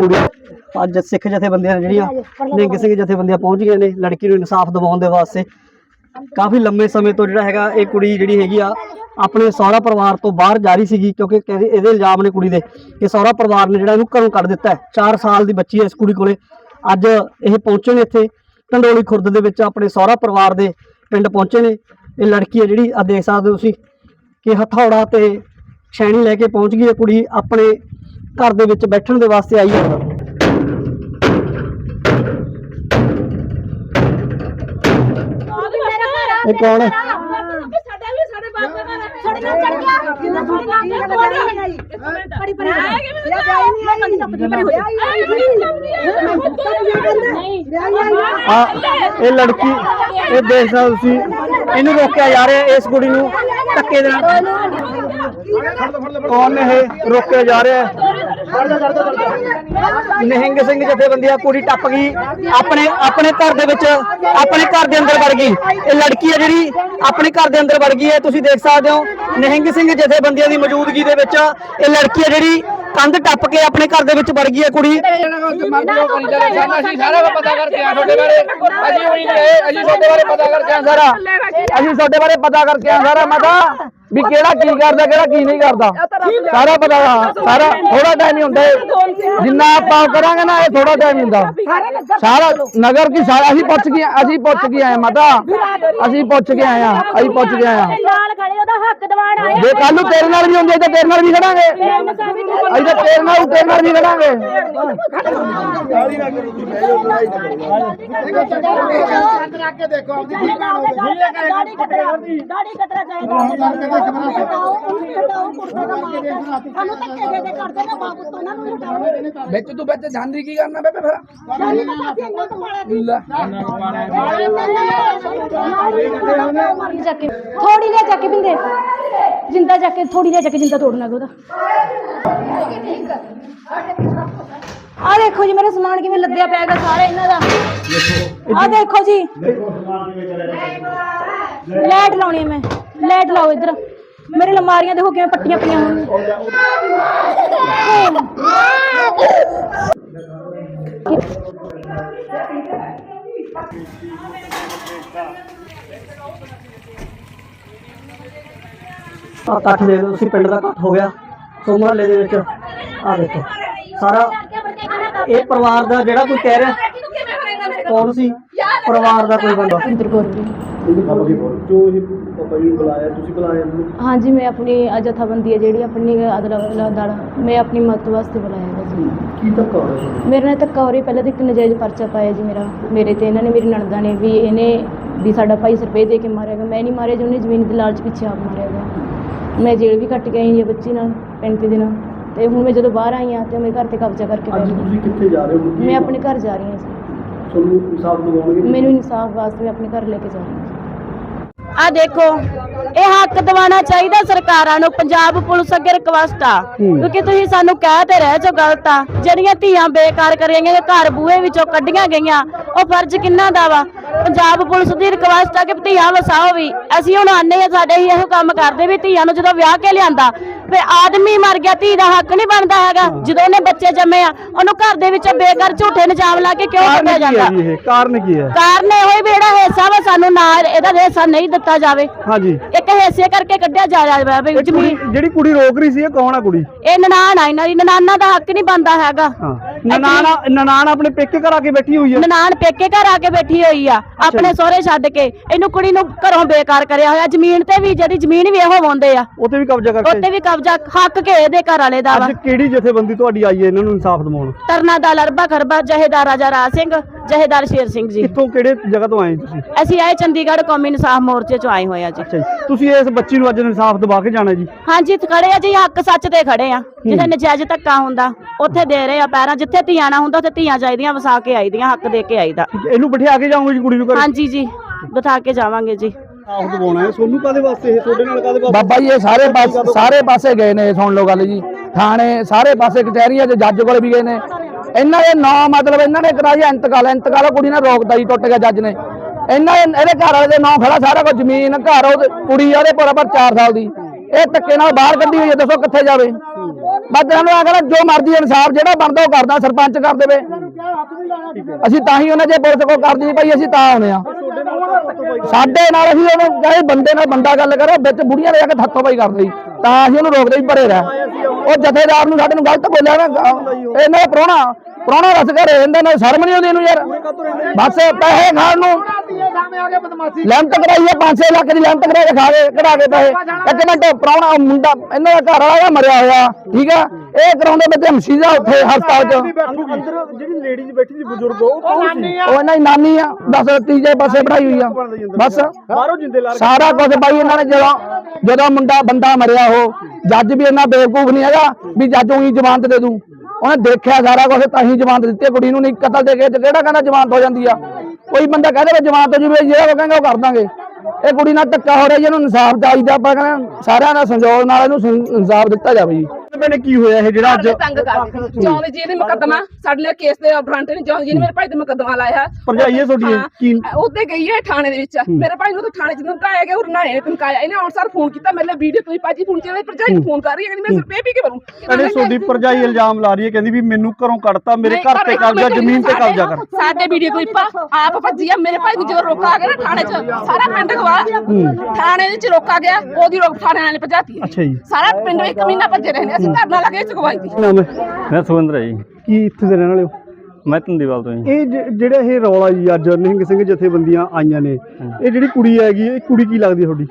ਕੁੜੀ ਅੱਜ ਸਿੱਖ ਜਥੇਬੰਦੀਆਂ ਨੇ ਜਿਹੜੀਆਂ ਨਿੰਗ ਸਿੰਘ ਜਥੇਬੰਦੀਆਂ ਪਹੁੰਚ ਗਈਆਂ ਨੇ, ਲੜਕੀ ਨੂੰ ਇਨਸਾਫ ਦਿਵਾਉਣ ਦੇ ਵਾਸਤੇ। ਕਾਫੀ ਲੰਮੇ ਸਮੇਂ ਤੋਂ ਜਿਹੜਾ ਹੈਗਾ, ਇਹ ਕੁੜੀ ਜਿਹੜੀ ਹੈਗੀ ਆ, ਆਪਣੇ ਸਹੁਰਾ ਪਰਿਵਾਰ ਤੋਂ ਬਾਹਰ ਜਾ ਰਹੀ ਸੀਗੀ, ਕਿਉਂਕਿ ਕਹਿੰਦੇ ਇਹਦੇ ਇਲਜ਼ਾਮ ਨੇ ਕੁੜੀ ਦੇ ਕਿ ਸਹੁਰਾ ਪਰਿਵਾਰ ਨੇ ਜਿਹੜਾ ਇਹਨੂੰ ਘਰੋਂ ਕੱਢ ਦਿੱਤਾ ਹੈ। 4 ਸਾਲ ਦੀ ਬੱਚੀ ਹੈ ਇਸ ਕੁੜੀ ਕੋਲੇ। ਅੱਜ ਇਹ ਪਹੁੰਚੇ ਨੇ ਇੱਥੇ ਢੰਡੋਲੀ ਖੁਰਦ ਦੇ ਵਿੱਚ ਆਪਣੇ ਸਹੁਰਾ ਪਰਿਵਾਰ ਦੇ ਪਿੰਡ ਪਹੁੰਚੇ ਨੇ। ਇਹ ਲੜਕੀ ਹੈ ਜਿਹੜੀ ਆ ਦੇਖ ਸਕਦੇ ਹੋ ਤੁਸੀਂ ਕਿ ਹਥੌੜਾ ਤੇ ਛੈਣੀ ਲੈ ਕੇ ਪਹੁੰਚ ਗਈ ਹੈ ਕੁੜੀ, ਆਪਣੇ ਘਰ ਦੇ ਵਿੱਚ ਬੈਠਣ ਦੇ ਵਾਸਤੇ ਆਈ ਹੈ ਇਹ ਕੌਣ? ਹੈ ਸਾਡਾ ਵੀ ਸਾਡੇ ਬਾਪ ਦਾ ਘਰ ਹੈ ਸਾਡੇ ਨਾਲ ਚੜ ਗਿਆ। ਜਿੰਨਾ ਥੋੜੀ ਬਾਪ ਦਾ ਕੋੜੀ ਹੈ ਬੜੀ ਬੜੀ ਹੈ ਕਿ ਮੈਂ ਜਾਈ ਨਹੀਂ ਟੱਪਦੀ ਪਰੇ ਹੋ ਨਹੀਂ ਆ ਇਹ ਲੜਕੀ ਇਹ ਦੇਖ ਸਕਦੇ ਹੋ ਤੁਸੀਂ। ਇਹਨੂੰ ਰੋਕਿਆ ਜਾ ਰਿਹਾ ਇਸ ਕੁੜੀ ਨੂੰ ਧੱਕੇ ਦੇ ਨਾਲ। ਕੌਣ ਨੇ ਇਹ ਰੋਕਿਆ ਜਾ ਰਿਹਾ? ਹੈ? ਨਿਹੰਗ ਸਿੰਘ ਜਥੇਬੰਦੀਆਂ ਕੁੜੀ ਟੱਪ ਗਈ। ਆਪਣੇ ਆਪਣੇ ਘਰ ਦੇ ਵਿੱਚ, ਆਪਣੇ ਘਰ ਦੇ ਅੰਦਰ ਵੜ ਗਈ। ਇਹ ਲੜਕੀ ਹੈ ਜਿਹੜੀ ਆਪਣੇ ਘਰ ਦੇ ਅੰਦਰ ਵੜ ਗਈ ਹੈ, ਤੁਸੀਂ ਦੇਖ ਸਕਦੇ ਹੋ। ਨਿਹੰਗ ਸਿੰਘ ਜਥੇਬੰਦੀਆਂ ਦੀ ਮੌਜੂਦਗੀ ਦੇ ਵਿੱਚ ਇਹ ਲੜਕੀ ਹੈ ਜਿਹੜੀ ਕੰਧ ਟੱਪ ਕੇ ਆਪਣੇ ਘਰ ਦੇ ਵਿੱਚ ਵੜ ਗਈ ਹੈ, ਕੁੜੀ। ਅਸੀਂ ਸਾਰਾ ਪਤਾ ਕਰਕੇ ਆ ਤੁਹਾਡੇ ਬਾਰੇ ਅਸੀਂ ਹੋਈ ਨਹੀਂ ਅਸੀਂ ਤੁਹਾਡੇ ਬਾਰੇ ਪਤਾ ਕਰਕੇ ਆ ਸਾਰਾ। ਅਸੀਂ ਤੁਹਾਡੇ ਬਾਰੇ ਪਤਾ ਕਰਕੇ ਆ ਸਾਰਾ। ਮਤਾ ਵੀ ਕਿਹੜਾ ਕੀ ਕਰਦਾ ਕਿਹੜਾ ਕੀ ਨਹੀਂ ਕਰਦਾ। ਸਾਰਾ ਪਤਾ ਸਾਰਾ ਥੋੜਾ ਟਾਈਮ ਹੀ ਹੁੰਦਾ। ਜਿੰਨਾ ਆਪਾਂ ਕਰਾਂਗੇ ਨਾ ਇਹ ਥੋੜਾ ਟਾਈਮ ਹੁੰਦਾ। ਸਾਰਾ ਨਗਰ ਕੀ ਸਾਰਾ ਅਸੀਂ ਪੁੱਛ ਕੇ ਅਸੀਂ ਪੁੱਛ ਕੇ ਆਏ ਮਾਤਾ। ਅਸੀਂ ਪੁੱਛ ਕੇ ਆਏ ਆ ਅਸੀਂ ਪੁੱਛ ਕੇ ਆਏ ਆ ਨਾਲ ਖੜੇ ਉਹਦਾ ਹੱਕ ਦਿਵਾਣ ਆਏ ਜੇ ਕੱਲ ਨੂੰ ਤੇਰੇ ਨਾਲ ਵੀ ਹੁੰਦੇ ਤਾਂ ਤੇਰੇ ਨਾਲ ਵੀ ਖੜਾਂਗੇ। ਅਸੀਂ ਤਾਂ ਤੇਰੇ ਨਾਲ ਤੇਰੇ ਨਾਲ ਵੀ ਖੜਾਂਗੇ। ਦਾੜੀ ਕਤਰਾ ਦਾੜੀ ਕਤਰਾ ਚਾਹੀਦਾ ਸਾਨੂੰ ਧੱਕੇ ਦੇ ਦੇ ਕਰਦੇ ਨੇ ਬਾਬੂ ਤੋਂ ਇਹਨਾਂ ਨੂੰ ਹਟਾਓ ਵਿੱਚ ਤੂੰ ਵਿੱਚ ਜਾਂਦੀ ਕੀ ਕਰਨਾ ਬੇਬੇ ਫਿਰ? ਜਾਨੀ ਤਾਂ ਕਾਫੀ ਇੰਨਾ ਕਮਾਲਾ ਦੀ ਲੈ। ਜਾ ਕੇ। ਥੋੜੀ ਜਿਹਾ ਜਾ ਕੇ ਬਿੰਦੇ। ਜਿੰਦਾ ਜਾ ਕੇ ਥੋੜੀ ਜਿਹਾ ਜਾ ਕੇ ਜਿੰਦਾ ਤੋੜਨਾ ਉਹਦਾ। ਆ ਦੇਖੋ ਜੀ, ਮੇਰਾ ਸਮਾਨ ਕਿਵੇਂ ਲੱਦਿਆ ਪਿਆ ਹੈਗਾ ਸਾਰਾ ਇਹਨਾਂ ਦਾ। ਆ ਦੇਖੋ ਜੀ। ਲਾਈਟ ਲਾਉਣੀ ਹੈ ਮੈਂ। ਲਾਈਟ ਲਾਓ ਇੱਧਰ। ਮੇਰੇ ਲਮਾਰੀਆਂ ਦੇਖੋ ਕਿਵੇਂ ਪੱਟੀਆਂ ਪਈਆਂ ਆ ਇਕੱਠ ਦੇ ਤੁਸੀਂ ਪਿੰਡ ਦਾ ਇਕੱਠ ਹੋ ਗਿਆ। ਸੋ ਮੁਹੱਲੇ ਦੇ ਵਿੱਚ। ਆ ਦੇਖੋ, ਸਾਰਾ ਇਹ ਪਰਿਵਾਰ ਦਾ ਜਿਹੜਾ ਕੋਈ ਕਹਿ ਰਿਹਾ ਕੌਣ ਸੀ? ਪਰਿਵਾਰ ਦਾ ਕੋਈ ਬੰਦਾ। ਕੌਰ ਜੀ। ਜੋ ਇਹ ਪਾਪਾ ਜੀ ਬੁਲਾਇਆ? ਤੁਸੀਂ ਬੁਲਾਇਆ ਹਾਂਜੀ ਮੈਂ ਆਪਣੀ ਜਥਾਬੰਦੀ ਹੈ ਜਿਹੜੀ ਆਪਣੀ ਅਦਲਾ ਦਲ। ਮੈਂ ਆਪਣੀ ਮਦਦ ਵਾਸਤੇ ਬੁਲਾਇਆ ਹੈ ਜੀ। ਕੀ ਧੱਕਾ ਹੋ ਰਿਹਾ ਮੇਰੇ ਨਾਲ ਧੱਕਾ ਹੋ ਰਿਹਾ ਪਹਿਲਾਂ ਤਾਂ ਇੱਕ ਨਜਾਇਜ਼ ਪਰਚਾ ਪਾਇਆ ਜੀ ਮੇਰਾ। ਮੇਰੇ ਤੇ ਇਹਨਾਂ ਨੇ ਮੇਰੀ ਨਣਦਾ ਨੇ ਵੀ ਇਹਨੇ ਵੀ ਸਾਡਾ ਭਾਈ ਸਰਪੇ ਦੇ ਕੇ ਮਾਰਿਆ ਗਿਆ ਮੈਂ ਨਹੀਂ ਮਾਰਿਆ ਜੀ ਉਹਨੇ ਜ਼ਮੀਨ ਦੇ ਲਾਲਚ ਪਿੱਛੇ ਆਪ ਮਾਰਿਆ ਗਿਆ ਮੈਂ ਜੇਲ੍ਹ ਵੀ ਕੱਟ ਕੇ ਆਈ ਜੀ ਬੱਚੀ ਨਾਲ 35 ਦਿਨ। ਤੇ ਹੁਣ ਮੈਂ ਜਦੋਂ ਬਾਹਰ ਆਈ ਹਾਂ ਤੇ ਮੇਰੇ ਘਰ ਤੇ ਕਬਜ਼ਾ ਕਰਕੇ ਬੈਠ ਅੱਜ ਗਈ। ਤੁਸੀਂ ਕਿੱਥੇ ਜਾ ਰਹੇ ਹੋ? ਮੈਂ ਆਪਣੇ ਘਰ ਜਾ ਰਹੀ ਹਾਂ ਜੀ। ਤੁਹਾਨੂੰ ਇਨਸਾਫ ਦਿਵਾਉਣਗੇ? ਮੈਨੂੰ ਇਨਸਾਫ ਵਾਸਤੇ ਮੈਂ ਆਪਣੇ ਘਰ ਲੈ ਕੇ ਜਾ ਰਹੀ ਹਾਂ ਆ ਦੇਖੋ ਇਹ ਹੱਕ ਦਿਵਾਉਣਾ ਚਾਹੀਦਾ ਸਰਕਾਰਾਂ ਨੂੰ ਪੰਜਾਬ ਪੁਲਿਸ ਅੱਗੇ ਰਿਕਵੈਸਟ ਆ। ਕਿਉਂਕਿ ਤੁਸੀਂ ਸਾਨੂੰ ਕਹਿ ਤੇ ਰਹਿ ਜੋ ਗਲਤ ਆ। ਜਿਹੜੀਆਂ ਧੀਆਂ ਬੇਕਾਰ ਕਰੀਆਂ ਗਈਆਂ ਘਰ ਬੂਹੇ ਵਿੱਚੋਂ ਕੱਢੀਆਂ ਗਈਆਂ ਉਹ ਫਰਜ਼ ਕਿੰਨਾ ਦਾ ਵਾ? ਪੰਜਾਬ ਪੁਲਿਸ ਦੀ ਰਿਕਵੈਸਟ ਆ ਕਿ ਧੀਆਂ ਵਸਾਓ ਵੀ। ਅਸੀਂ ਹੁਣ ਆਨੇ ਆ ਸਾਡੇ ਹੀ ਇਹੋ ਕੰਮ ਕਰਦੇ ਵੀ ਧੀਆਂ ਨੂੰ ਜਦੋਂ ਵਿਆਹ ਕੇ ਲਿਆਂਦਾ ਫੇ ਆਦਮੀ ਮਰ ਗਿਆ ਧੀ ਦਾ ਹੱਕ ਨਹੀਂ ਬਣਦਾ ਹੈਗਾ। ਜਦੋਂ ਉਹਨੇ ਬੱਚੇ ਜੰਮੇ ਆ ਉਹਨੂੰ ਘਰ ਦੇ ਵਿੱਚ ਬੇਕਾਰ ਝੂਠੇ ਨਿਜਾਮ ਲਾ ਕੇ ਕਿਉਂ ਕੱਢਿਆ ਜਾਂਦਾ? ਇਹ? ਕਾਰਨ ਕੀ ਹੈ? ਕਾਰਨ ਇਹੋ ਹੀ ਵੀ ਜਿਹੜਾ ਹਿੱਸਾ ਵਾ ਸਾਨੂੰ ਨਾ ਇਹਦਾ ਹਿੱਸਾ ਨਹੀਂ ਦਿੱਤਾ ਜਾਵੇ। ਹਾਂਜੀ। ਇੱਕ ਹਿੱਸੇ ਕਰਕੇ ਕੱਢਿਆ ਜਾ ਰਿਹਾ ਵੀ ਜ਼ਮੀਨ। ਜਿਹੜੀ ਕੁੜੀ ਰੋਕ ਰਹੀ ਸੀ ਇਹ ਕੌਣ ਆ ਕੁੜੀ? ਇਹ ਨਨਾਣ ਆ ਇਹਨਾਂ ਦੀ। ਨਨਾਨਾ ਦਾ ਹੱਕ ਨਹੀਂ ਬਣਦਾ ਹੈਗਾ। ਹਾਂ। ਨਨਾਣ ਨਨਾਣ ਆਪਣੇ ਪੇਕੇ ਘਰ ਆ ਕੇ ਬੈਠੀ ਹੋਈ ਹੈ ਨਨਾਣ ਪੇਕੇ ਘਰ ਆ ਕੇ ਬੈਠੀ ਹੋਈ ਆ। ਆਪਣੇ ਸਹੁਰੇ ਛੱਡ ਕੇ। ਇਹਨੂੰ ਕੁੜੀ ਨੂੰ ਘਰੋਂ ਬੇਕਾਰ ਕਰਿਆ ਹੋਇਆ। ਜ਼ਮੀਨ ਤੇ ਵੀ ਜਿਹੜੀ ਜ਼ਮੀਨ ਵੀ ਇਹੋ ਵਾਉਂਦੇ ਆ। ਉੱਥੇ ਵੀ ਕਬਜ਼ਾ ਉੱਤੇ ਵੀ ਕਬਜ਼ਾ ਹੱਕ ਕੇ ਇਹਦੇ ਘਰ ਵਾਲੇ ਦਾ ਵਾ। ਅੱਜ ਕਿਹੜੀ ਜਥੇਬੰਦੀ ਤੁਹਾਡੀ ਆਈ ਹੈ ਇਹਨਾਂ ਨੂੰ ਇਨਸਾਫ ਦਿਵਾਉਣ? ਤਰਨਾ ਦਾ ਲਰਬਾ ਖਰਬਾ ਜਹੇਦਾਰ ਰਾਜਾ ਰਾਜ ਸਿੰਘ। ਜਹੇਦਾਰ ਸ਼ੇਰ ਸਿੰਘ ਜੀ। ਕਿੱਥੋਂ ਕਿਹੜੇ ਜਗ੍ਹਾ ਤੋਂ ਆਏ ਤੁਸੀਂ? ਅਸੀਂ ਆਏ ਚੰਡੀਗੜ੍ਹ ਕੌਮੀ ਇਨਸਾਫ ਮੋਰਚੇ ਚੋਂ ਆਏ ਹੋਏ ਆ ਜੀ। ਅੱਛਾ ਜੀ। ਤੁਸੀਂ ਇਸ ਬੱਚੀ ਨੂੰ ਅੱਜ ਇਨਸਾਫ ਦਿਵਾ ਕੇ ਜਾਣਾ ਜੀ? ਹਾਂਜੀ ਇੱਥੇ ਖੜੇ ਆ ਜੀ ਹੱਕ ਸੱਚ ਤੇ ਖੜੇ ਆ। ਜਿੱਥੇ ਨਜਾਇਜ਼ ਧੱਕਾ ਹੁੰਦਾ ਉੱਥੇ ਦੇ ਰਹੇ ਆ ਪੈਰਾਂ। ਜਿੱਥੇ ਧੀਆਂ ਨਾ ਹੁੰਦਾ ਉੱਥੇ ਧੀਆਂ ਚਾਹੀਦੀਆਂ ਵਸਾ ਕੇ ਆਈਦੀਆਂ ਹੱਕ ਦੇ ਕੇ ਆਈਦਾ। ਠੀਕ ਹੈ, ਇਹਨੂੰ ਬਿਠਾ ਕੇ ਜਾਓਗੇ ਜੀ ਕੁੜੀ ਨੂੰ ਘਰ? ਹਾਂਜੀ ਜੀ ਬਿਠਾ ਕੇ ਜਾਵਾਂਗੇ ਜੀ। ਇਨਸਾਫ ਦਿਵਾਉਣਾ ਹੈ। ਸੋਨੂੰ ਕਾਦੇ ਵਾਸਤੇ ਇਹ? ਤੁਹਾਡੇ ਨਾਲ ਕਾਦੇ ਬਾਬਾ ਜੀ ਇਹ ਸਾਰੇ ਪਾਸੇ ਸਾਰੇ ਪਾਸੇ ਗਏ ਨੇ ਸੁਣ ਲਓ ਗੱਲ ਜੀ। ਥਾਣੇ ਸਾਰੇ ਪਾਸੇ ਕਚਹਿਰੀਆਂ 'ਚ ਜੱਜ ਕੋਲ ਵੀ ਗਏ ਨੇ। ਇਹਨਾਂ ਦੇ ਨਾਂ ਮਤਲਬ ਇਹਨਾਂ ਨੇ ਕਰਾਇਆ ਇੰਤਕਾਲ ਇੰਤਕਾਲ ਕੁੜੀ ਨਾਲ ਰੋਕਦਾ ਜੀ, ਟੁੱਟ ਗਿਆ ਜੱਜ ਨੇ। ਇਹਨਾਂ ਇਹਦੇ ਘਰ ਵਾਲੇ ਦੇ ਨਾਂ ਖੜਾ ਸਾਰਾ ਕੁਝ, ਜ਼ਮੀਨ, ਘਰ, ਉਹ ਕੁੜੀ ਆ, ਉਹਦੇ ਪਰ 4 ਸਾਲ ਦੀ। ਇਹ ਧੱਕੇ ਨਾਲ ਬਾਹਰ ਕੱਢੀ ਹੋਈ ਹੈ ਦੱਸੋ ਕਿੱਥੇ ਜਾਵੇ। ਬਸ ਇਹਨਾਂ ਨੂੰ ਆ ਜੋ ਮਰਜ਼ੀ ਇਨਸਾਫ ਜਿਹੜਾ ਬਣਦਾ ਉਹ ਕਰਦਾ, ਸਰਪੰਚ ਕਰ ਦੇਵੇ। ਅਸੀਂ ਤਾਂ ਹੀ ਉਹਨਾਂ ਜੇ ਪੁਲਿਸ ਕੋ ਕਰਦੀ ਨਹੀਂ ਭਾਈ ਅਸੀਂ ਤਾਂ ਆਉਨੇ ਆ। ਸਾਡੇ ਨਾਲ ਅਸੀਂ ਉਹਨੂੰ ਕਹੇ ਬੰਦੇ ਨਾਲ ਬੰਦਾ ਗੱਲ ਕਰੋ, ਵਿੱਚ ਬੁੜੀਆਂ ਨੇ ਜਾ ਕੇ ਥੱਥੋ ਪਾਈ ਕਰਦੇ ਤਾਂ ਅਸੀਂ ਉਹਨੂੰ ਰੋਕਦੇ ਹੀ ਭਰੇ ਰਹਿ। ਉਹ ਜਥੇਦਾਰ ਨੂੰ ਸਾਡੇ ਨੂੰ ਗਲਤ ਬੋਲਿਆ ਨਾ ਇਹਨਾਂ ਦਾ ਪ੍ਰਾਹੁਣਾ ਪ੍ਰਾਹੁਣਾ ਰਸ ਘਰੇ ਰਹਿੰਦਾ ਨਾ, ਸ਼ਰਮ ਨਹੀਂ ਆਉਂਦੀ ਇਹਨੂੰ ਯਾਰ। ਬਸ ਪੈਸੇ ਖਾਣ ਨੂੰ। ਲੈਂਟ ਕਰਾਈਏ 5-6 ਲੱਖ ਦੀ ਲੈਂਟ ਕਰਾ ਕੇ ਖਾ ਕੇ ਕਢਾ ਕੇ ਪੈਸੇ। ਇੱਕ ਮਿੰਟ ਪ੍ਰਾਹੁਣਾ ਮੁੰਡਾ, ਇਹਨਾਂ ਦਾ ਘਰ ਵਾਲਾ ਮਰਿਆ ਹੋਇਆ, ਠੀਕ ਆ? ਇਹ ਕਰਾਉਂਦੇ ਬੱਚੇ ਮਸੀਦਾ ਉੱਥੇ, ਹਸਪਤਾਲ 'ਚ। ਅੰਦਰ ਜਿਹੜੀ ਲੇਡੀਜ਼ ਬੈਠੀ ਸੀ ਬਜ਼ੁਰਗ ਉਹ ਕੌਣ ਸੀ ਉਹ ਇਹਨਾਂ ਦੀ ਨਾਨੀ ਆ, ਬਸ ਤੀਜੇ ਪਾਸੇ ਪੜਾਈ ਹੋਈ ਆ। ਬਸ। ਬਾਹਰੋਂ ਜਿੰਦੇ ਲਾ ਸਾਰਾ ਕੁਝ ਬਾਈ ਇਹਨਾਂ ਨੇ ਜਦੋਂ ਜਦੋਂ ਮੁੰਡਾ, ਬੰਦਾ ਮਰਿਆ ਉਹ, ਜੱਜ ਵੀ ਇਹਨਾਂ ਬੇਵਕੂਫ ਨਹੀਂ ਹੈਗਾ ਵੀ ਜੱਜ ਉਹੀ ਜ਼ਮਾਨਤ ਦੇ ਦੂ ਉਹਨੇ ਦੇਖਿਆ ਸਾਰਾ ਕੁਝ ਤਾਂ ਹੀ ਜ਼ਮਾਨਤ ਦਿੱਤੀ ਕੁੜੀ ਨੂੰ, ਨਹੀਂ ਕਤਲ ਦੇ ਕੇ ਕਿਹੜਾ ਕਹਿੰਦਾ ਜ਼ਮਾਨਤ ਹੋ ਜਾਂਦੀ ਆ? ਕੋਈ ਬੰਦਾ ਕਹਦੇ ਵੀ ਜ਼ਮਾਨਤ ਹੋ ਜੂਵੇ ਜਿਹੜਾ ਉਹ ਉਹ ਕਰ ਦਾਂਗੇ। ਇਹ ਕੁੜੀ ਨਾਲ ਧੱਕਾ ਹੋ ਰਿਹਾ ਜੀ, ਇਹਨੂੰ ਇਨਸਾਫ ਚਾਹੀਦਾ, ਆਪਾਂ ਕਹਿੰਦੇ ਸਾਰਿਆਂ ਦਾ ਸੰਜੋਗ ਨਾਲ ਇਹਨੂੰ ਇਨਸਾਫ ਦਿੱਤਾ ਜਾਵੇ ਜੀ। ਮੈਨੇ ਕੀ ਹੋਇਆ ਇਹ ਜਿਹੜਾ ਅੱਜ ਤੰਗ ਕਰਦੇ ਜਿਉਂਦੇ ਜੀ ਨੇ ਮੁਕੱਦਮਾ ਸਾਡੇ ਲਈ ਕੇਸ ਦੇ ਫਰੰਟ ਨੇ ਜਿਉਂਦੇ ਜੀ ਨੇ ਮੇਰੇ ਭਾਈ ਤੇ ਮੁਕੱਦਮਾ ਲਾਇਆ। ਭਰਜਾਈ ਹੈ ਤੁਹਾਡੀ? ਕੀ? ਉਹਦੇ ਗਈ ਹੈ ਥਾਣੇ ਦੇ ਵਿੱਚ। ਮੇਰੇ ਭਾਈ ਨੂੰ ਤਾਂ ਥਾਣੇ ਚ ਧਮਕਾਇਆ ਗਿਆ ਉਹ ਨਾਏ ਨੇ ਧਮਕਾਇਆ। ਇਹਨੇ ਹੁਣ ਸਰ ਫੋਨ ਕੀਤਾ ਮੇਰੇ ਲਈ ਵੀਡੀਓ ਤੁਸੀਂ ਭਾਜੀ ਫੋਨ ਚ ਭਰਜਾਈ ਨੂੰ ਫੋਨ ਕਰ ਰਹੀ ਹੈ ਕਹਿੰਦੀ ਮੈਂ ਸਿਰ ਪੇ ਪੀ ਕੇ ਬਣੂ ਕਹਿੰਦੇ ਤੁਹਾਡੀ ਭਰਜਾਈ ਇਲਜ਼ਾਮ ਲਾ ਰਹੀ ਹੈ ਕਹਿੰਦੀ ਵੀ ਮੈਨੂੰ ਘਰੋਂ ਕੱਢਤਾ ਮੇਰੇ ਘਰ ਤੇ ਕਬਜ਼ਾ ਜ਼ਮੀਨ ਤੇ ਕਬਜ਼ਾ ਕਰ ਸਾਡੇ ਵੀਡੀਓ ਕੋਈ ਆਪ ਭੱਜੀ ਆ ਮੇਰੇ ਭਾਈ ਨੂੰ ਜਦੋਂ ਰੋਕਾ ਗਿਆ ਨਾ ਥਾਣੇ ਚ ਸਾਰਾ ਪਿੰਡ ਗਵਾ ਥਾਣੇ ਵਿੱਚ ਰੋਕਾ ਗਿਆ ਉਹਦੀ ਰੋਕ ਥਾਣੇ ਵਾਲੇ ਨੇ ਭਜਾਤੀ ਅੱਛਾ ਜੀ। ਸਾਰਾ ਪਿੰਡ ਇੱਕ ਮਹੀਨਾ ਭੱਜੇ ਰਹੇ ਨੇ ਅਸੀਂ ਧਰਨਾ ਲੱਗੇ ਚੁਕਵਾਈ ਦੀ ਕੀ ਨਾਮ ਹੈ ਮੈਂ ਸੁਖਿੰਦਰ ਹੈ ਜੀ। ਕੀ ਇੱਥੇ ਦੇ ਰਹਿਣ ਵਾਲੇ ਹੋ? ਮੈਂ ਤੰਦੀਵਾਲ ਤੋਂ ਜੀ। ਇਹ ਜ- ਜਿਹੜਾ ਇਹ ਰੌਲਾ ਜੀ ਅੱਜ ਨਿਹੰਗ ਸਿੰਘ ਜਥੇਬੰਦੀਆਂ ਆਈਆਂ ਨੇ ਇਹ ਜਿਹੜੀ ਕੁੜੀ ਹੈਗੀ ਇਹ ਕੁੜੀ ਕੀ ਲੱਗਦੀ ਹੈ ਤੁਹਾਡੀ?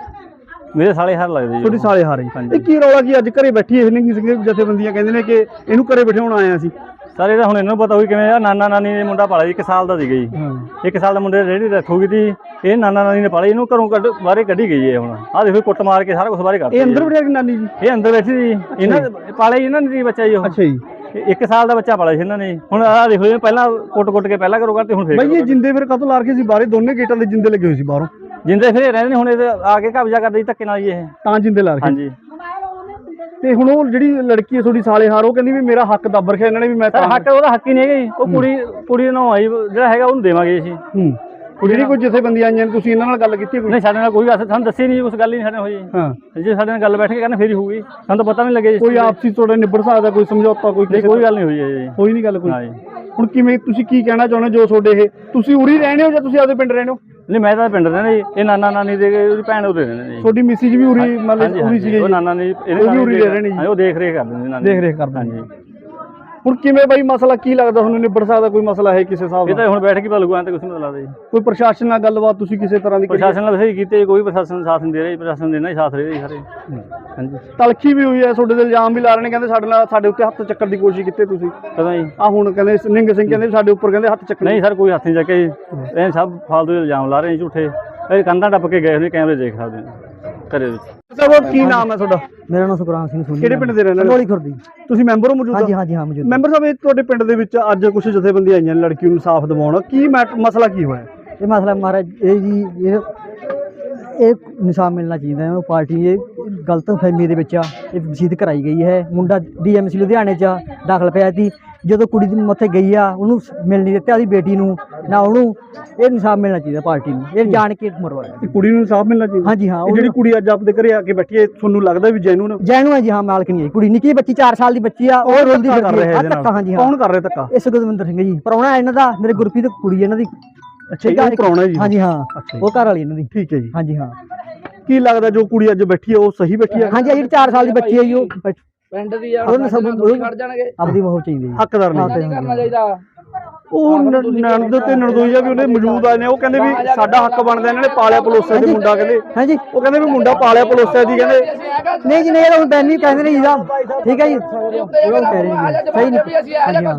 ਮੇਰੇ ਸਾਲੇ ਹਾਰ ਲੱਗਦੇ ਜੀ ਤੁਹਾਡੀ। ਸਾਲੇ ਹਾਰੇ ਹਾਂਜੀ। ਇਹ ਕੀ ਰੌਲਾ ਕੀ ਅੱਜ ਘਰੇ ਬੈਠੀ ਇਹ ਨਿਹੰਗ ਸਿੰਘ ਜਥੇਬੰਦੀਆਂ ਕਹਿੰਦੇ ਨੇ ਕਿ ਇਹਨੂੰ ਘਰੇ ਬਿਠਾਉਣ ਆਇਆ ਸੀ ਸਾਰੇ ਦਾ ਹੁਣ ਇਹਨਾਂ ਨੂੰ ਪਤਾ ਹੋਈ ਕਿਵੇਂ ਆ ਨਾਨਾ ਨਾਨੀ ਨੇ ਮੁੰਡਾ ਪਾਲਿਆ ਜੀ 1 ਸਾਲ ਦਾ ਸੀਗਾ ਜੀ। ਹਾਂ। ਇੱਕ ਸਾਲ ਦਾ ਮੁੰਡੇ ਦੀ ਰੇਹੜੀ ਰੱਖ ਹੋ ਗਈ ਤੀ ਇਹ ਨਾਨਾ ਨਾਨੀ ਨੇ ਪਾਲਿਆ ਇਹਨੂੰ ਘਰੋਂ ਕੱਢ ਬਾਹਰੇ ਕੱਢੀ ਗਈ ਹੈ ਹੁਣ। ਆਹ ਦੇਖੋ ਕੁੱਟ ਮਾਰ ਕੇ ਸਾਰਾ ਕੁਝ ਬਾਹਰੇ ਕਰਤਾ ਇਹ ਅੰਦਰ। ਬਿਠਾ ਕੇ ਨਾਨੀ ਜੀ? ਇਹ ਅੰਦਰ ਬੈਠੀ ਸੀ ਇਹਨਾਂ ਦੇ- ਪਾਲਿਆ ਜੀ ਇਹਨਾਂ ਨੇ ਜੀ ਬੱਚਾ ਜੀ ਉਹ। ਅੱਛਾ ਜੀ। ਇਹ ਇੱਕ ਸਾਲ ਦਾ ਬੱਚਾ ਪਾਲਿਆ ਸੀ ਇਹਨਾਂ ਨੇ ਹੁਣ ਆਹ ਦੇਖੋ ਜੀ ਪਹਿਲਾਂ ਕੁੱਟ-ਕੁੱਟ ਕੇ ਪਹਿਲਾਂ ਕਰੋ ਕਰਤੇ ਹੁਣ ਫੇਰ ਬਾਈ ਇਹ ਜਿੰਦੇ ਫਿਰ ਕਦੋਂ ਲਾ ਕੇ ਸੀ ਬਾਹਰੇ ਦੋਨੇ ਗੇਟਾਂ ਦੇ ਜਿੰਦੇ ਲੱਗੇ ਹੋਏ ਸੀ ਬਾਹਰੋਂ। ਜਿੰਦੇ ਫਿਰ ਰਹਿੰਦੇ ਨੇ ਹੁਣ ਇਹ ਆ ਕੇ ਕਬਜ਼ਾ ਕਰਦੇ ਜੀ ਧੱਕੇ ਨਾਲ ਜੀ ਇਹ। ਤਾਂ ਜਿੰਦੇ ਲਾ ਕੇ। ਹਾਂਜੀ। ਤੇ ਹੁਣ ਉਹ ਜਿਹੜੀ ਲੜਕੀ ਹੈ ਤੁਹਾਡੀ ਸਾਲੇ ਹਾਰ ਉਹ ਕਹਿੰਦੀ ਵੀ ਮੇਰਾ ਹੱਕ ਦੱਬ ਰਖਿਆ ਇਹਨਾਂ ਨੇ ਵੀ ਮੈਂ ਸਰ ਤਾਂ ਹੱਕ ਉਹਦਾ ਹੱਕ ਹੀ ਨਹੀਂ ਹੈਗਾ ਜੀ। ਉਹ ਕੁੜੀ ਕੁੜੀ ਨੂੰ ਆਈ ਜਿਹੜਾ ਹੈਗਾ ਉਹਨੂੰ ਦੇਵਾਂਗੇ ਅਸੀਂ। ਹੂੰ। ਉਹ ਜਿਹੜੀ ਕੋਈ ਜਥੇਬੰਦੀਆਂ ਆਈਆਂ ਨੇ ਤੁਸੀਂ ਇਹਨਾਂ ਨਾਲ ਗੱਲ ਕੀਤੀ ਕੋਈ? ਨਹੀਂ ਸਾਡੇ ਨਾਲ ਕੋਈ ਗੱਲ ਸਾਨੂੰ ਦੱਸੀ ਨਹੀਂ ਉਸ ਗੱਲ ਹੀ ਨਹੀਂ ਸਾਡੇ ਨਾਲ ਹੋਈ। ਹਾਂ। ਜੇ ਸਾਡੇ ਨਾਲ ਗੱਲ ਬੈਠ ਕੇ ਕਰਨ ਫੇਰ ਹੀ ਹੋਊਗੀ। ਸਾਨੂੰ ਤਾਂ ਪਤਾ ਨਹੀਂ ਲੱਗਿਆ ਜੀ। ਕੋਈ ਆਪਸੀ ਤੁਹਾਡਾ ਨਿਬੜ ਸਕਦਾ ਕੋਈ ਸਮਝੌਤਾ ਕੋਈ ਕੋਈ ਗੱਲ ਨਹੀਂ ਹੋਈ ਹੈ ਜੀ। ਹੋਈ ਨਹੀਂ ਗੱਲ ਕੋਈ? ਹੁਣ ਕਿਵੇਂ ਤੁਸੀਂ ਕੀ ਕਹਿਣਾ ਚਾਹੁੰਦੇ ਜੋ ਤੁਹਾਡੇ ਇਹ ਤੁਸੀਂ ਉਰੀ ਰਹਿੰਦੇ ਹੋ ਜਾਂ ਤੁਸੀਂ ਆਪਦੇ ਪਿੰਡ ਰਹਿੰਦੇ ਹੋ? ਨਹੀਂ ਮੈਂ ਤਾਂ ਪਿੰਡ ਰਹਿੰਦਾ ਜੀ ਇਹ ਨਾਨਾ ਨਾਨੀ ਦੇ ਉਹਦੀ ਭੈਣ ਉਰੇ ਰਹਿੰਦੇ ਨੇ ਤੁਹਾਡੀ ਮਿਸਿਜ ਵੀ ਉਰੀ ਮਤਲਬ ਉਰੀ ਸੀਗੇ ਉਹ। ਨਾਨਾ ਨੇ ਉਹ ਵੀ ਉਰੀ ਰਹਿ ਰਹੇ ਨੇ ਜੀ। ਹਾਂ, ਉਹ ਦੇਖ ਰੇਖ ਕਰਦੇ ਨੇ ਨਾਨੀ ਦੇਖ ਰੇਖ ਕਰਦੇ ਨੇ। ਹੁਣ ਕਿਵੇਂ ਬਾਈ ਮਸਲਾ ਕੀ ਲੱਗਦਾ? ਤੁਹਾਨੂੰ ਨਿਬੜ ਸਕਦਾ ਕੋਈ ਮਸਲਾ ਹੈ ਕਿਸੇ ਹਿਸਾਬ ਇਹ ਨਾਲ? ਤਾਂ ਹੁਣ ਬੈਠ ਕੇ ਪਤਾ ਲੱਗੂਗਾ ਤਾਂ ਕੁਝ ਨਹੀਂ ਪਤਾ ਲੱਗਦਾ ਜੀ। ਕੋਈ ਪ੍ਰਸ਼ਾਸਨ ਨਾਲ ਗੱਲਬਾਤ ਤੁਸੀਂ ਕਿਸੇ ਤਰ੍ਹਾਂ ਦੀ? ਪ੍ਰਸ਼ਾਸਨ ਨਾਲ ਵਸੇ ਕੀਤੇ ਕੋਈ ਪ੍ਰਸ਼ਾਸਨ ਸਾਥ ਨਹੀਂ ਦੇ ਰਿਹਾ ਜੀ, ਪ੍ਰਸ਼ਾਸਨ ਦੇਣਾ ਹੀ ਸਾਥ ਰਿਹਾ ਜੀ ਸਾਰੇ। ਹਾਂਜੀ। ਤਲਖੀ ਵੀ ਹੋਈ ਹੈ ਤੁਹਾਡੇ ਤੇ ਇਲਜ਼ਾਮ ਵੀ ਲਾ ਰਹੇ ਨੇ ਕਹਿੰਦੇ ਸਾਡੇ ਨਾਲ ਸਾਡੇ ਉੱਤੇ ਹੱਥ ਚੱਕਣ ਦੀ ਕੋਸ਼ਿਸ਼ ਕੀਤੀ ਤੁਸੀਂ। ਕਦੋਂ ਜੀ। ਆ ਹੁਣ ਕਹਿੰਦੇ ਨਿੰਗ ਸਿੰਘ ਕਹਿੰਦੇ ਸਾਡੇ ਉੱਪਰ ਕਹਿੰਦੇ ਹੱਥ ਚੱਕਣ ਨਹੀਂ ਸਰ ਕੋਈ ਹੱਥ ਨਹੀਂ ਚੱਕੇ ਜੀ। ਇਹ ਸਭ ਫਾਲਤੂ ਦੇ ਇਲਜ਼ਾਮ ਲਾ ਰਹੇ ਨੇ ਝੂਠੇ। ਇਹ ਕੰਧਾਂ ਟੱਪ ਕੇ ਗਏ ਹੋਏ ਕੈਮਰੇ ਦੇਖ ਸਕਦੇ ਨੇ। ਘਰੇ ਵਿੱਚ। ਸਰ ਉਹ ਕੀ ਨਾਮ ਹੈ ਤੁਹਾਡਾ? ਮੇਰਾ ਨਾਮ ਸੁਖਰਾਮ ਸਿੰਘ ਸੋਨੀ ਕਿਹੜੇ ਪਿੰਡ ਦੇ ਰਹਿਣ ਵਾਲੇ ਢੋਲੀ ਖੁਰਦੀ। ਤੁਸੀਂ ਮੈਂਬਰ ਹੋ ਮੌਜੂਦਾ? ਹਾਂਜੀ ਹਾਂਜੀ ਹਾਂ ਮੌਜੂਦ ਮੈਂਬਰ ਸਾਹਿਬ ਇਹ ਤੁਹਾਡੇ ਪਿੰਡ ਦੇ ਵਿੱਚ ਅੱਜ ਕੁਝ ਜਥੇਬੰਦੀਆਂ ਆਈਆਂ ਨੇ ਲੜਕੀ ਨੂੰ ਇਨਸਾਫ ਦਿਵਾਉਣ। ਕੀ ਮੈਟ- ਮਸਲਾ ਕੀ ਹੋਇਆ? ਇਹ ਮਸਲਾ ਮਹਾਰਾਜ ਇਹ ਜੀ ਇਹ ਇਹ ਨਿਸ਼ਾਨ ਮਿਲਣਾ ਚਾਹੀਦਾ ਹੈ। ਉਹ ਪਾਰਟੀ ਇਹ ਗਲਤ ਫਹਿਮੀ ਦੇ ਵਿੱਚ ਆ। ਇਹ ਵਸੀਤ ਕਰਾਈ ਗਈ ਹੈ। ਮੁੰਡਾ ਡੀਐਮਸੀ ਲੁਧਿਆਣੇ 'ਚ ਦਾਖਲ ਪਿਆ ਸੀ। ਜਦੋਂ ਕੁੜੀ ਦੀ ਮੱਥੇ ਗਈ ਆ ਉਹਨੂੰ ਸ- ਮਿਲ ਨਹੀਂ ਦਿੱਤਾ ਉਹਦੀ ਬੇਟੀ ਨੂੰ। ਨਾ ਉਹਨੂੰ ਇਹ ਨਿਸ਼ਾਨ ਮਿਲਣਾ ਚਾਹੀਦਾ ਪਾਰਟੀ ਨੂੰ ਇਹ ਜਾਣ ਕੇ ਮਰਵਾਇਆ ਕੁੜੀ ਨੂੰ ਇਨਸਾਫ ਮਿਲਣਾ ਚਾਹੀਦਾ? ਹਾਂਜੀ ਹਾਂ ਇਹ ਜਿਹੜੀ ਕੁੜੀ ਅੱਜ ਆਪਦੇ ਘਰੇ ਆ ਕੇ ਬੈਠੀ ਹੈ ਤੁਹਾਨੂੰ ਲੱਗਦਾ ਵੀ ਜੈਨੂਨ ਜੈਨੂ ਹੈ ਜੀ ਹਾਂ ਮਾਲਕ ਨਹੀਂ ਹੈ ਕੁੜੀ ਨਿੱਕੀ ਬੱਚੀ 4 ਸਾਲ ਦੀ ਬੱਚੀ ਆ ਉਹ ਧੱਕਾ ਕਰ ਰਿਹਾ ਨਾਲ ਧੱਕਾ ਹਾਂਜੀ ਹਾਂ। ਕੌਣ ਕਰ ਰਿਹਾ ਧੱਕਾ? ਇਹ ਸੁਖਦਵਿੰਦਰ ਸਿੰਘ ਜੀ ਪ੍ਰਾਹੁਣਾ ਇਹਨਾਂ ਦਾ ਮੇਰੇ ਗੁਰਪ੍ਰੀਤ ਕੁੜੀ ਇਹਨਾਂ ਦੀ। ਅੱਛਾ ਇਹ ਪ੍ਰਾਹੁਣਾ ਜੀ। ਹਾਂਜੀ ਹਾਂ। ਉਹ ਘਰ ਵਾਲੀ ਇਹਨਾਂ ਦੀ। ਠੀਕ ਹੈ ਜੀ। ਹਾਂਜੀ ਹਾਂ। ਕੀ ਲੱਗਦਾ ਜੋ ਕੁੜੀ ਅੱਜ ਬੈਠੀ ਹੈ ਉਹ ਸਹੀ ਬੈਠੀ ਹੈ? ਹਾਂਜੀ ਜਿਹੜੀ 4 ਸਾਲ ਦੀ ਬੱਚੀ ਹੈ ਜੀ ਉਹ ਬੈਠ- ਪਿੰਡ ਦੀ ਆ ਉਹਨੂੰ ਸਭ ਖੜ ਜਾਣਗੇ। ਆਪਦੀ ਮੋਹ ਚਾਹੀਦੀ ਹੱਕਦਾਰ ਨੇ। ਕਰਨਾ ਚਾਹੀਦਾ। ਉਹ ਨਣਦ ਤੇ ਨਣਦੋਈਆ ਵੀ ਉਹਨੇ ਮੌਜੂਦ ਆਏ ਨੇ ਉਹ ਕਹਿੰਦੇ ਵੀ ਸਾਡਾ ਹੱਕ ਬਣਦਾ ਇਹਨਾਂ ਨੇ ਪਾਲਿਆ ਪਲੋਸਿਆ ਦੇ ਮੁੰਡਾ ਕਹਿੰਦੇ। ਹਾਂਜੀ। ਉਹ ਕਹਿੰਦੇ ਵੀ ਮੁੰਡਾ ਪਾਲਿਆ ਪਲੋਸਿਆ ਦੀ ਕਹਿੰਦੇ। ਨਹੀਂ ਜੀ ਨਹੀਂ ਇਹ ਤਾਂ ਹੁਣ ਬੈਨੀ ਕਹਿੰਦੇ ਨੇ ਜੀ ਦਾ ਠੀਕ ਹੈ ਜੀ। ਉਹ ਕਹਿ ਰਹੇ ਨੇ ਜੀ। ਸਹੀ ਨਹੀਂ